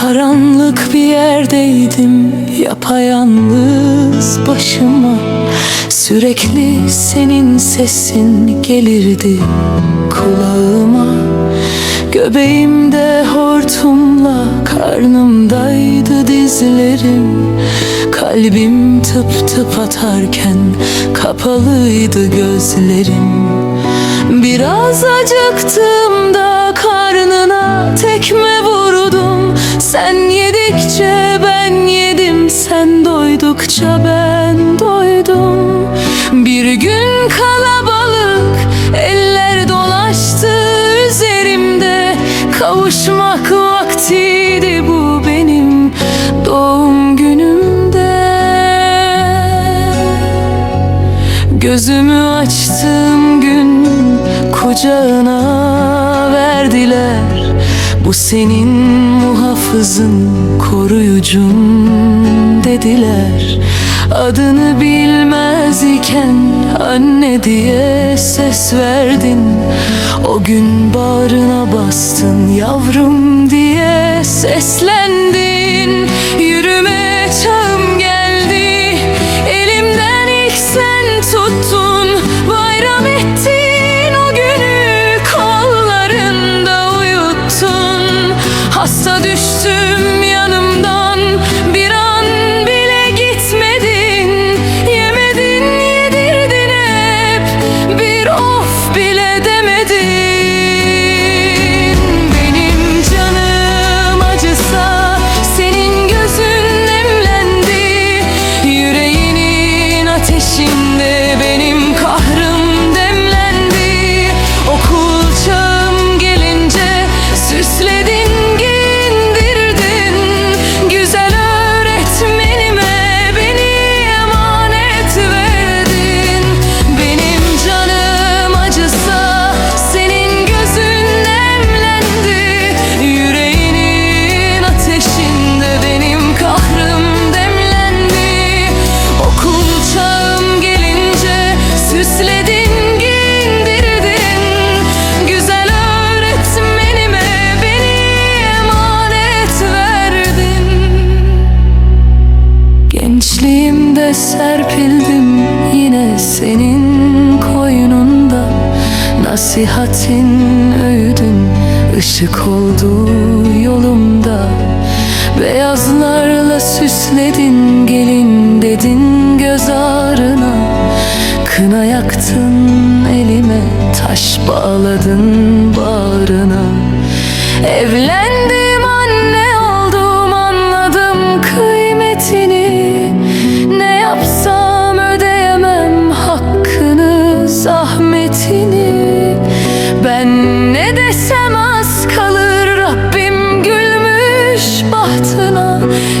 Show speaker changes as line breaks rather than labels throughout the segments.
Karanlık bir yerdeydim yapayalnız başıma. Sürekli senin sesin gelirdi kulağıma. Göbeğimde hortumla karnımdaydı dizlerim. Kalbim tıp tıp atarken kapalıydı gözlerim. Biraz acıktığımda karnına tekme vur sen yedikçe ben yedim Sen doydukça ben doydum. Bir gün kalabalık eller dolaştı üzerimde. Kavuşmak vaktiydi bu benim doğum günümde. Gözümü açtığım gün kucağına verdiler Bu senin muhafızın koruyucun dediler. Adını bilmez iken anne diye ses verdin. O gün bağrına bastın yavrum diye seslendin победить Gençliğimde serpildim yine senin koynunda. Nasihatin öğüdün ışık oldu yolumda. Beyazlarla süsledin gelin dedin göz ağrına. Kına yaktın elime taş bağladın bağrına. Evlendim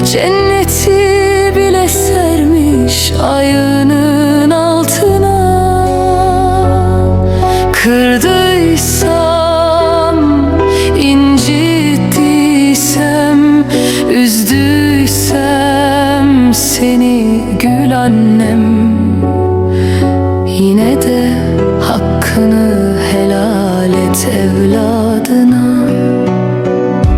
Dzień